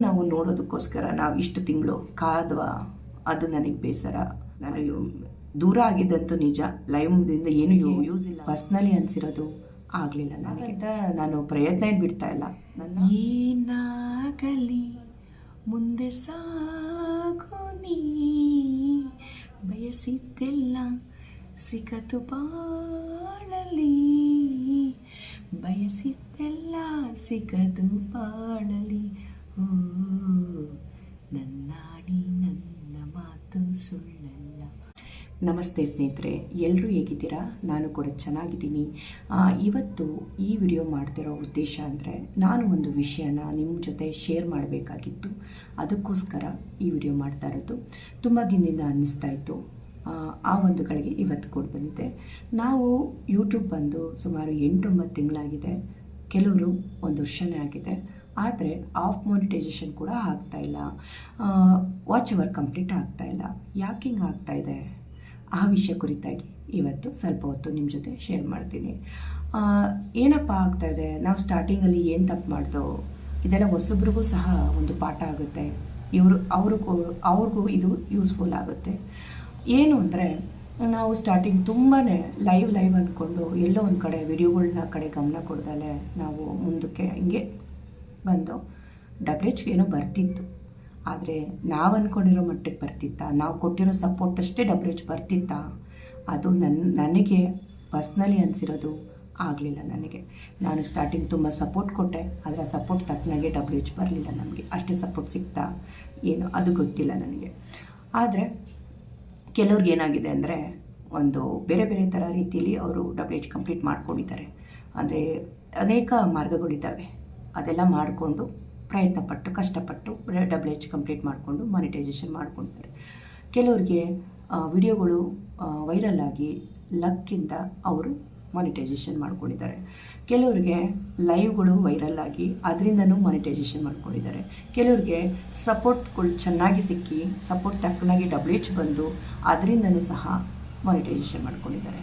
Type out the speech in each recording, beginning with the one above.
ನಾವು ನೋಡೋದಕ್ಕೋಸ್ಕರ ನಾವು ಇಷ್ಟು ತಿಂಗಳು ಕಾದ್ವಾ ಅದು ನನಗೆ ಬೇಸರ. ನಾನು ದೂರ ಆಗಿದ್ದಂತೂ ನಿಜ ಲೈವ್ದಿಂದ ಏನು ಯೂಸ್ ಇಲ್ಲ. ಪರ್ಸ್ನಲಿ ಅನಿಸಿರೋದು ಆಗಲಿಲ್ಲ ನನಗಿಂತ ನಾನು ಪ್ರಯತ್ನ ಏನು ಬಿಡ್ತಾ ಇಲ್ಲ. ನನ್ನ ಏನಾಗಲಿ ಮುಂದೆ ಸಾಗು ನೀ. ಬಯಸಿದ್ದೆಲ್ಲ ಸಿಗದು ಬಾಳಲಿ. ಬಯಸಿದ್ದೆಲ್ಲ ಸಿಗದು ಬಾಳಲಿ. ನನ್ನಾಡಿ ನನ್ನ ಮಾತು ಸುಳ್ಳಲ್ಲ. ನಮಸ್ತೆ ಸ್ನೇಹಿತರೆ ಎಲ್ಲರೂ ಹೇಗಿದ್ದೀರಾ? ನಾನು ಕೂಡ ಚೆನ್ನಾಗಿದ್ದೀನಿ. ಇವತ್ತು ಈ ವಿಡಿಯೋ ಮಾಡ್ತಿರೋ ಉದ್ದೇಶ ಅಂದರೆ ನಾನು ಒಂದು ವಿಷಯನ ನಿಮ್ಮ ಜೊತೆ ಶೇರ್ ಮಾಡಬೇಕಾಗಿತ್ತು. ಅದಕ್ಕೋಸ್ಕರ ಈ ವಿಡಿಯೋ ಮಾಡ್ತಾ ಇರೋದು. ತುಂಬ ದಿನದಿಂದ ಅನ್ನಿಸ್ತಾ ಇತ್ತು. ಆ, ಆ ಒಂದು ಗಳಿಗೆ ಇವತ್ತು ಕೂಡ ಬಂದಿದೆ. ನಾವು ಯೂಟ್ಯೂಬ್ ಬಂದು ಸುಮಾರು ಎಂಟೊಂಬತ್ತು ತಿಂಗಳಾಗಿದೆ. ಕೆಲವರು ಒಂದು ವರ್ಷನೇ ಆಗಿದೆ. ಆದರೆ ಆಫ್ ಮೋನಿಟೈಸೇಷನ್ ಕೂಡ ಆಗ್ತಾ ಇಲ್ಲ. ವಾಚ್ ಅವರ್ ಕಂಪ್ಲೀಟ್ ಆಗ್ತಾ ಇಲ್ಲ. ಯಾಕೆ ಹಿಂಗೆ ಆಗ್ತಾ ಇದೆ? ಆ ವಿಷಯ ಕುರಿತಾಗಿ ಇವತ್ತು ಸ್ವಲ್ಪ ಹೊತ್ತು ನಿಮ್ಮ ಜೊತೆ ಶೇರ್ ಮಾಡ್ತೀನಿ. ಏನಪ್ಪ ಆಗ್ತಾ ಇದೆ? ನಾವು ಸ್ಟಾರ್ಟಿಂಗಲ್ಲಿ ಏನು ತಪ್ಪು ಮಾಡ್ದೋ? ಇದೆಲ್ಲ ಹೊಸೊಬ್ರಿಗೂ ಸಹ ಒಂದು ಪಾಠ ಆಗುತ್ತೆ. ಇವರು ಅವ್ರಿಗೂ ಅವ್ರಿಗೂ ಇದು ಯೂಸ್ಫುಲ್ ಆಗುತ್ತೆ. ಏನು ಅಂದರೆ, ನಾವು ಸ್ಟಾರ್ಟಿಂಗ್ ತುಂಬಾ ಲೈವ್ ಲೈವ್ ಅಂದ್ಕೊಂಡು ಎಲ್ಲೋ ಒಂದು ಕಡೆ ವಿಡಿಯೋಗಳನ್ನ ಕಡೆ ಗಮನ ಕೊಡ್ದಲೆ ನಾವು ಮುಂದಕ್ಕೆ ಹಿಂಗೆ ಬಂದು ಡಬ್ಲ್ಯೂ ಎಚ್ ಏನೋ ಬರ್ತಿತ್ತು. ಆದರೆ ನಾವು ಅಂದ್ಕೊಂಡಿರೋ ಮಟ್ಟಕ್ಕೆ ಬರ್ತಿತ್ತಾ? ನಾವು ಕೊಟ್ಟಿರೋ ಸಪೋರ್ಟ್ ಅಷ್ಟೇ ಡಬ್ಲ್ಯೂ ಎಚ್ ಬರ್ತಿತ್ತಾ? ಅದು ನನ್ನ ನನಗೆ ಪರ್ಸ್ನಲಿ ಅನಿಸಿರೋದು ಆಗಲಿಲ್ಲ ನನಗೆ. ನಾನು ಸ್ಟಾರ್ಟಿಂಗ್ ತುಂಬ ಸಪೋರ್ಟ್ ಕೊಟ್ಟೆ, ಆದರೆ ಸಪೋರ್ಟ್ ತಕ್ಕನಾಗೆ ಡಬ್ಲ್ಯೂ ಎಚ್ ಬರಲಿಲ್ಲ ನಮಗೆ. ಅಷ್ಟೇ ಸಪೋರ್ಟ್ ಸಿಗ್ತಾ ಏನು? ಅದು ಗೊತ್ತಿಲ್ಲ ನನಗೆ. ಆದರೆ ಕೆಲವ್ರಿಗೆ ಏನಾಗಿದೆ ಅಂದರೆ ಒಂದು ಬೇರೆ ಬೇರೆ ಥರ ರೀತಿಯಲ್ಲಿ ಅವರು ಡಬ್ಲ್ಯೂ ಎಚ್ ಕಂಪ್ಲೀಟ್ ಮಾಡ್ಕೊಂಡಿದ್ದಾರೆ. ಅಂದರೆ ಅನೇಕ ಮಾರ್ಗಗಳಿದ್ದಾವೆ. ಅದೆಲ್ಲ ಮಾಡಿಕೊಂಡು ಪ್ರಯತ್ನಪಟ್ಟು, ಕಷ್ಟಪಟ್ಟು ಡಬ್ಲ್ಯೂ ಎಚ್ ಕಂಪ್ಲೀಟ್ ಮಾಡಿಕೊಂಡು ಮಾನಿಟೈಸೇಷನ್ ಮಾಡ್ಕೊಂಡಿದ್ದಾರೆ ಕೆಲವರಿಗೆ ವಿಡಿಯೋಗಳು ವೈರಲ್ ಆಗಿ ಲಕ್ಕಿಂದ ಅವರು ಮಾನಿಟೈಸೇಷನ್ ಮಾಡ್ಕೊಂಡಿದ್ದಾರೆ. ಕೆಲವರಿಗೆ ಲೈವ್ಗಳು ವೈರಲ್ ಆಗಿ ಅದರಿಂದನೂ ಮಾನಿಟೈಸೇಷನ್ ಮಾಡ್ಕೊಂಡಿದ್ದಾರೆ. ಕೆಲವರಿಗೆ ಸಪೋರ್ಟ್ಗಳು ಚೆನ್ನಾಗಿ ಸಿಕ್ಕಿ ಸಪೋರ್ಟ್ ತಕ್ಕನಾಗಿ ಡಬ್ಲ್ಯೂ ಎಚ್ ಬಂದು ಅದರಿಂದನೂ ಸಹ ಮಾನಿಟೈಸೇಷನ್ ಮಾಡ್ಕೊಂಡಿದ್ದಾರೆ.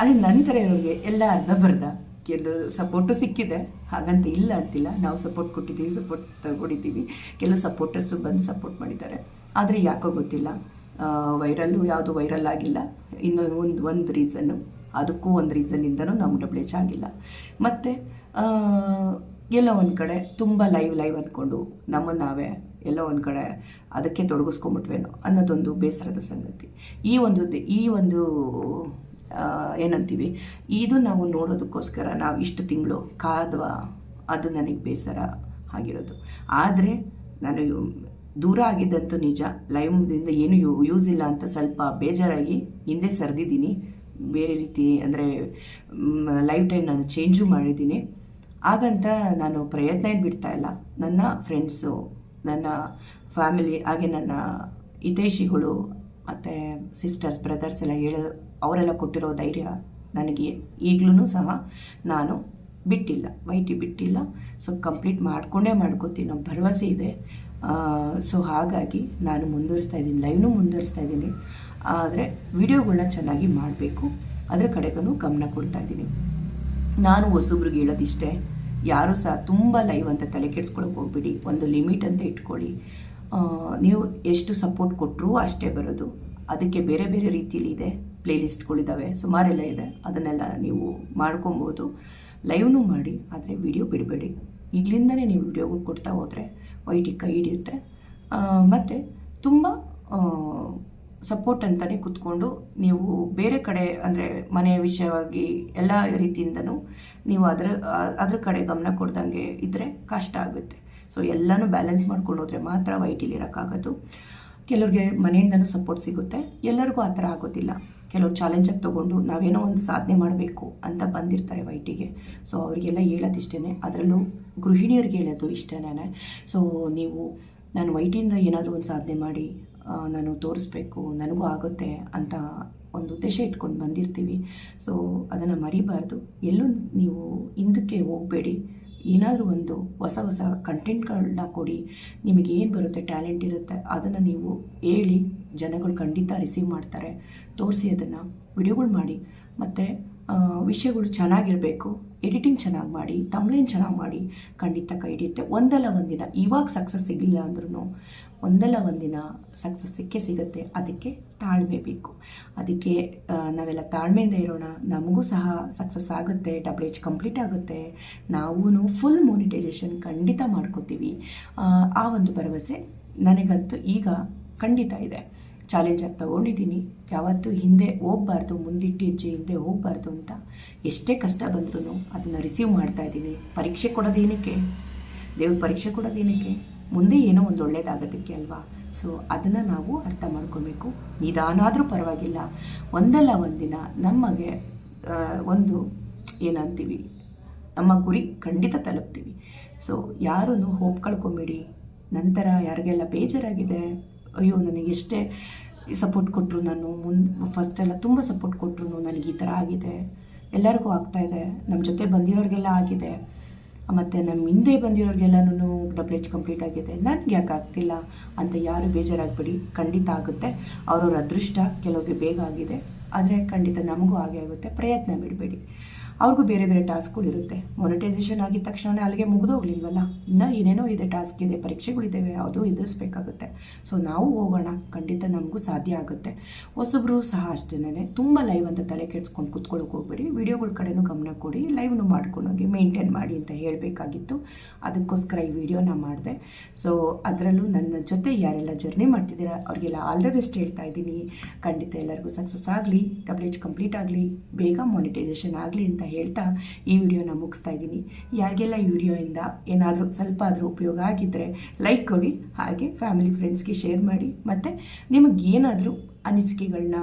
ಅದ್ರ ನಂತರ ಇರೋರಿಗೆ ಎಲ್ಲ ಅರ್ಧ ಬರ್ಧ ಕೆಲವು ಸಪೋರ್ಟು ಸಿಕ್ಕಿದೆ. ಹಾಗಂತ ಇಲ್ಲ ಅಂತಿಲ್ಲ. ನಾವು ಸಪೋರ್ಟ್ ಕೊಟ್ಟಿದ್ದೀವಿ ಸಪೋರ್ಟ್ ತಗೊಂಡಿದ್ದೀವಿ. ಕೆಲವು ಸಪೋರ್ಟರ್ಸು ಬಂದು ಸಪೋರ್ಟ್ ಮಾಡಿದ್ದಾರೆ. ಆದರೆ ಯಾಕೋ ಗೊತ್ತಿಲ್ಲ. ವೈರಲ್ಲು ಯಾವುದು ವೈರಲ್ ಆಗಿಲ್ಲ. ಇನ್ನೊಂದು ಒಂದು ಒಂದು ರೀಸನ್ನು ಅದಕ್ಕೂ ಒಂದು ರೀಸನ್ನಿಂದನೂ ನಾವು ಡಬ್ಲ್ಯೂ ಎಚ್ ಆಗಿಲ್ಲ. ಮತ್ತು ಎಲ್ಲೋ ಒಂದು ಕಡೆ ತುಂಬ ಲೈವ್ ಲೈವ್ ಅಂದ್ಕೊಂಡು ನಮ್ಮನ್ನು ನಾವೇ ಎಲ್ಲೋ ಒಂದು ಕಡೆ ಅದಕ್ಕೆ ತೊಡಗಿಸ್ಕೊಂಬಿಟ್ವೇನೋ ಅನ್ನೋದೊಂದು ಬೇಸರದ ಸಂಗತಿ. ಈ ಒಂದು ಈ ಒಂದು ಏನಂತೀವಿ? ಇದು ನಾವು ನೋಡೋದಕ್ಕೋಸ್ಕರ ನಾವು ಇಷ್ಟು ತಿಂಗಳು ಕಾದ್ವಾ, ಅದು ನನಗೆ ಬೇಸರ ಆಗಿರೋದು. ಆದರೆ ನಾನು ದೂರ ಆಗಿದ್ದಂತೂ ನಿಜ ಲೈವ್ದಿಂದ ಏನು ಯೂ, ಯೂಸ್ ಇಲ್ಲ ಅಂತ ಸ್ವಲ್ಪ ಬೇಜಾರಾಗಿ ಹಿಂದೆ ಸರಿದಿದ್ದೀನಿ. ಬೇರೆ ರೀತಿ ಅಂದರೆ ಲೈಫ್ ಟೈಮ್ ನಾನು ಚೇಂಜು ಮಾಡಿದ್ದೀನಿ. ಹಾಗಂತ ನಾನು ಪ್ರಯತ್ನ ಏನು ಬಿಡ್ತಾ ಇಲ್ಲ. ನನ್ನ ಫ್ರೆಂಡ್ಸು, ನನ್ನ ಫ್ಯಾಮಿಲಿ, ಹಾಗೆ ನನ್ನ ಹಿತೈಷಿಗಳು ಮತ್ತು ಸಿಸ್ಟರ್ಸ್ ಬ್ರದರ್ಸ್ ಎಲ್ಲ ಹೇಳೋ, ಅವರೆಲ್ಲ ಕೊಟ್ಟಿರೋ ಧೈರ್ಯ ನನಗೆ ಈಗಲೂ ಸಹ ನಾನು ಬಿಟ್ಟಿಲ್ಲ, ವೈಟಿ ಬಿಟ್ಟಿಲ್ಲ. ಸೊ ಕಂಪ್ಲೀಟ್ ಮಾಡಿಕೊಂಡೇ ಮಾಡ್ಕೋತೀನಿ ಅನ್ನೋ ಭರವಸೆ ಇದೆ. ಸೊ ಹಾಗಾಗಿ ನಾನು ಮುಂದುವರಿಸ್ತಾ ಇದ್ದೀನಿ ಲೈವ್ನು ಮುಂದುವರಿಸ್ತಾ ಇದ್ದೀನಿ. ಆದರೆ ವಿಡಿಯೋಗಳನ್ನ ಚೆನ್ನಾಗಿ ಮಾಡಬೇಕು, ಅದರ ಕಡೆಗೂ ಗಮನ ಕೊಡ್ತಾ ಇದ್ದೀನಿ. ನಾನು ಹೊಸೊಬ್ರಿಗೆ ಹೇಳೋದಿಷ್ಟೇ, ಯಾರೂ ಸಹ ತುಂಬ ಲೈವ್ ಅಂತ ತಲೆ ಕೆಡ್ಸ್ಕೊಳಕ್ಕೆ ಹೋಗ್ಬಿಡಿ, ಒಂದು ಲಿಮಿಟ್ ಅಂತ ಇಟ್ಕೊಳ್ಳಿ. ನೀವು ಎಷ್ಟು ಸಪೋರ್ಟ್ ಕೊಟ್ಟರೂ ಅಷ್ಟೇ ಬರೋದು. ಅದಕ್ಕೆ ಬೇರೆ ಬೇರೆ ರೀತಿಯಲ್ಲಿ ಇದೆ ಪ್ಲೇಲಿಸ್ಟ್ಗಳಿದ್ದಾವೆ ಸುಮಾರೆಲ್ಲ ಇದೆ. ಅದನ್ನೆಲ್ಲ ನೀವು ಮಾಡ್ಕೊಬೋದು. ಲೈವ್ನು ಮಾಡಿ, ಆದರೆ ವಿಡಿಯೋ ಬಿಡಬೇಡಿ. ಈಗಲಿಂದನೇ ನೀವು ವಿಡಿಯೋಗಳು ಕೊಡ್ತಾ ಹೋದರೆ ವೈಟಿ ಕೈ ಹಿಡಿಯುತ್ತೆ. ಮತ್ತು ತುಂಬ ಸಪೋರ್ಟ್ ಅಂತಲೇ ಕೂತ್ಕೊಂಡು ನೀವು ಬೇರೆ ಕಡೆ, ಅಂದರೆ ಮನೆಯ ವಿಷಯವಾಗಿ ಎಲ್ಲ ರೀತಿಯಿಂದನೂ ನೀವು ಅದರ, ಅದ್ರ ಕಡೆ ಗಮನ ಕೊಡ್ದಂಗೆ ಇದ್ದರೆ ಕಷ್ಟ ಆಗುತ್ತೆ. ಸೊ ಎಲ್ಲನೂ ಬ್ಯಾಲೆನ್ಸ್ ಮಾಡ್ಕೊಂಡು ಹೋದರೆ ಮಾತ್ರ ವೈಟಿಲಿ ಇರೋಕ್ಕಾಗೋದು. ಕೆಲವ್ರಿಗೆ ಮನೆಯಿಂದನೂ ಸಪೋರ್ಟ್ ಸಿಗುತ್ತೆ. ಎಲ್ಲರಿಗೂ ಆ ಥರ ಆಗೋದಿಲ್ಲ. ಕೆಲವು ಚಾಲೆಂಜಾಗಿ ತೊಗೊಂಡು ನಾವೇನೋ ಒಂದು ಸಾಧನೆ ಮಾಡಬೇಕು ಅಂತ ಬಂದಿರ್ತಾರೆ ವೈಟಿಗೆ ಸೊ ಅವರಿಗೆಲ್ಲ ಹೇಳೋದಿಷ್ಟೇ ಅದರಲ್ಲೂ ಗೃಹಿಣಿಯರಿಗೆ ಹೇಳೋದು ಇಷ್ಟನೇ ಸೊ ನೀವು ನಾನು ವೈಟಿಯಿಂದ ಏನಾದರೂ ಒಂದು ಸಾಧನೆ ಮಾಡಿ ನಾನು ತೋರಿಸ್ಬೇಕು, ನನಗೂ ಆಗುತ್ತೆ ಅಂತ ಒಂದು ಉದ್ದೇಶ ಇಟ್ಕೊಂಡು ಬಂದಿರ್ತೀವಿ. ಸೊ ಅದನ್ನು ಮರಿಬಾರ್ದು. ಎಲ್ಲೂ ನೀವು ಹಿಂದಕ್ಕೆ ಹೋಗಬೇಡಿ. ಏನಾದರೂ ಒಂದು ಹೊಸ ಹೊಸ ಕಂಟೆಂಟ್ಗಳನ್ನ ಕೊಡಿ. ನಿಮಗೆ ಏನು ಬರುತ್ತೆ ಟ್ಯಾಲೆಂಟ್ ಇರುತ್ತೆ ಅದನ್ನು ನೀವು ಹೇಳಿ ಜನಗಳು ಖಂಡಿತ ರಿಸೀವ್ ಮಾಡ್ತಾರೆ. ತೋರಿಸಿ ಅದನ್ನು ವಿಡಿಯೋಗಳು ಮಾಡಿ. ಮತ್ತು ವಿಷಯಗಳು ಚೆನ್ನಾಗಿರಬೇಕು ಎಡಿಟಿಂಗ್ ಚೆನ್ನಾಗಿ ಮಾಡಿ ತಮ್ಲೇನ್ ಚೆನ್ನಾಗಿ ಮಾಡಿ ಖಂಡಿತ ಕೈ ಹಿಡಿಯುತ್ತೆ. ಒಂದಲ್ಲ ಒಂದಿನ, ಇವಾಗ ಸಕ್ಸಸ್ ಸಿಗಲಿಲ್ಲ ಅಂದ್ರೂ ಒಂದಲ್ಲ ಒಂದಿನ ಸಕ್ಸಸ್ ಸಿಕ್ಕೇ ಸಿಗುತ್ತೆ. ಅದಕ್ಕೆ ತಾಳ್ಮೆ ಬೇಕು ಅದಕ್ಕೆ ನಾವೆಲ್ಲ ತಾಳ್ಮೆಯಿಂದ ಇರೋಣ. ನಮಗೂ ಸಹ ಸಕ್ಸಸ್ ಆಗುತ್ತೆ ಡಬ್ಲ್ಯೂ ಎಚ್ ಕಂಪ್ಲೀಟ್ ಆಗುತ್ತೆ. ನಾವೂ ಫುಲ್ ಮೋನಿಟೈಸೇಷನ್ ಖಂಡಿತ ಮಾಡ್ಕೋತೀವಿ. ಆ ಒಂದು ಭರವಸೆ ನನಗಂತೂ ಈಗ ಖಂಡಿತ ಇದೆ. ಚಾಲೆಂಜಾಗಿ ತಗೊಂಡಿದ್ದೀನಿ. ಯಾವತ್ತೂ ಹಿಂದೆ ಹೋಗ್ಬಾರ್ದು, ಮುಂದಿಟ್ಟು ಹೆಜ್ಜೆ ಹಿಂದೆ ಹೋಗ್ಬಾರ್ದು ಅಂತ ಎಷ್ಟೇ ಕಷ್ಟ ಬಂದ್ರೂ ಅದನ್ನು ರಿಸೀವ್ ಮಾಡ್ತಾ ಇದ್ದೀನಿ. ಪರೀಕ್ಷೆ ಕೊಡೋದೇನಕ್ಕೆ ದೇವ್ರ ಪರೀಕ್ಷೆ ಕೊಡೋದೇನಕ್ಕೆ ಮುಂದೆ ಏನೋ ಒಂದು ಒಳ್ಳೇದಾಗೋದಕ್ಕೆ ಅಲ್ವಾ? ಸೊ ಅದನ್ನು ನಾವು ಅರ್ಥ ಮಾಡ್ಕೊಬೇಕು. ನಿಧಾನ ಆದರೂ ಪರವಾಗಿಲ್ಲ. ಒಂದಲ್ಲ ಒಂದಿನ ನಮಗೆ ಒಂದು ಏನಂತೀವಿ, ನಮ್ಮ ಗುರಿ ಖಂಡಿತ ತಲುಪ್ತೀವಿ. ಸೊ ಯಾರೂ ಹೋಪ್ ಕಳ್ಕೊಂಬೇಡಿ. ನಂತರ ಯಾರಿಗೆಲ್ಲ ಬೇಜಾರಾಗಿದೆ? ಅಯ್ಯೋ, ನನಗೆ ಎಷ್ಟೇ ಸಪೋರ್ಟ್ ಕೊಟ್ಟರು ನಾನು ಮುಂದೆ ಫಸ್ಟೆಲ್ಲ ತುಂಬ ಸಪೋರ್ಟ್ ಕೊಟ್ಟರು ನನಗೆ ಈ ಥರ ಆಗಿದೆ. ಎಲ್ಲರಿಗೂ ಆಗ್ತಾಯಿದೆ ನಮ್ಮ ಜೊತೆ ಬಂದಿರೋರಿಗೆಲ್ಲ ಆಗಿದೆ. ಮತ್ತು ನಮ್ಮ ಹಿಂದೆ ಬಂದಿರೋರಿಗೆಲ್ಲನೂ ಡಬ್ಲ್ಯೂ ಎಚ್ ಕಂಪ್ಲೀಟ್ ಆಗಿದೆ. ನನಗೆ ಯಾಕೆ ಆಗ್ತಿಲ್ಲ? ಅಂತ ಯಾರು ಬೇಜಾರಾಗಬೇಡಿ. ಖಂಡಿತ ಆಗುತ್ತೆ. ಅವ್ರವ್ರ ಅದೃಷ್ಟ ಕೆಲವೊಬ್ಬರಿಗೆ ಬೇಗ ಆಗಿದೆ. ಆದರೆ ಖಂಡಿತ ನಮಗೂ ಹಾಗೆ ಆಗುತ್ತೆ. ಪ್ರಯತ್ನ ಬಿಡಬೇಡಿ. ಅವ್ರಿಗೂ ಬೇರೆ ಬೇರೆ ಟಾಸ್ಕ್ಗಳು ಇರುತ್ತೆ. ಮೊನಿಟೈಸೇಷನ್ ಆಗಿದ ತಕ್ಷಣ ಅಲ್ಲಿಗೆ ಮುಗಿದೋಗ್ಲಿಲ್ವಲ್ಲ? ಇನ್ನೂ ಏನೇನೋ ಇದೆ, ಟಾಸ್ಕ್ ಇದೆ ಪರೀಕ್ಷೆಗಳಿದ್ದಾವೆ ಯಾವುದು ಎದುರಿಸ್ಬೇಕಾಗುತ್ತೆ. ಸೊ ನಾವು ಹೋಗೋಣ. ಖಂಡಿತ ನಮಗೂ ಸಾಧ್ಯ ಆಗುತ್ತೆ. ಹೊಸಬ್ರು ಸಹ ಅಷ್ಟೇನೆ ತುಂಬ ಲೈವ್ ಅಂತ ತಲೆ ಕೆಡ್ಸ್ಕೊಂಡು ಕೂತ್ಕೊಳ್ಳೋಕೆ ಹೋಗ್ಬೇಡಿ. ವಿಡಿಯೋಗಳ ಕಡೆನೂ ಗಮನ ಕೊಡಿ. ಲೈವ್ನು ಮಾಡ್ಕೊಂಡೋಗಿ ಮೇಂಟೈನ್ ಮಾಡಿ ಅಂತ ಹೇಳಬೇಕಾಗಿತ್ತು. ಅದಕ್ಕೋಸ್ಕರ ಈ ವಿಡಿಯೋನ ಮಾಡಿದೆ. ಸೊ ಅದರಲ್ಲೂ ನನ್ನ ಜೊತೆ ಯಾರೆಲ್ಲ ಜರ್ನಿ ಮಾಡ್ತಿದ್ದೀರಾ, ಅವ್ರಿಗೆಲ್ಲ ಆಲ್ ದ ಬೆಸ್ಟ್ ಹೇಳ್ತಾ ಇದ್ದೀನಿ. ಖಂಡಿತ ಎಲ್ಲರಿಗೂ ಸಕ್ಸಸ್ ಆಗಲಿ ಡಬ್ಲ್ಯೂ ಎಚ್ ಕಂಪ್ಲೀಟ್ ಆಗಲಿ, ಬೇಗ ಮಾನಿಟೈಸೇಷನ್ ಆಗಲಿ ಅಂತ ಹೇಳ್ತಾ ಈ ವಿಡಿಯೋನ ಮುಗಿಸ್ತಾ ಇದ್ದೀನಿ. ಯಾರಿಗೆಲ್ಲ ಈ ವಿಡಿಯೋಯಿಂದ ಏನಾದರೂ ಸ್ವಲ್ಪ ಆದರೂ ಉಪಯೋಗ ಆಗಿದ್ದರೆ ಲೈಕ್ ಕೊಡಿ, ಹಾಗೆ ಫ್ಯಾಮಿಲಿ ಫ್ರೆಂಡ್ಸ್ಗೆ ಶೇರ್ ಮಾಡಿ. ಮತ್ತು ನಿಮಗೆ ಏನಾದರೂ ಅನಿಸಿಕೆಗಳನ್ನ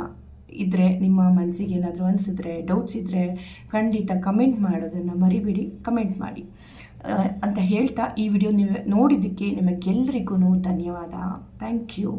ಇದ್ದರೆ ನಿಮ್ಮ ಮನಸ್ಸಿಗೆ ಏನಾದರೂ ಅನಿಸಿದ್ರೆ ಡೌಟ್ಸ್ ಇದ್ದರೆ ಖಂಡಿತ ಕಮೆಂಟ್ ಮಾಡೋದನ್ನು ಮರಿಬೇಡಿ ಕಮೆಂಟ್ ಮಾಡಿ. ಅಂತ ಹೇಳ್ತಾ ಈ ವಿಡಿಯೋ ನೀವು ನೋಡಿದ್ದಕ್ಕೆ ನಿಮಗೆಲ್ಲರಿಗೂ ಧನ್ಯವಾದ. Thank you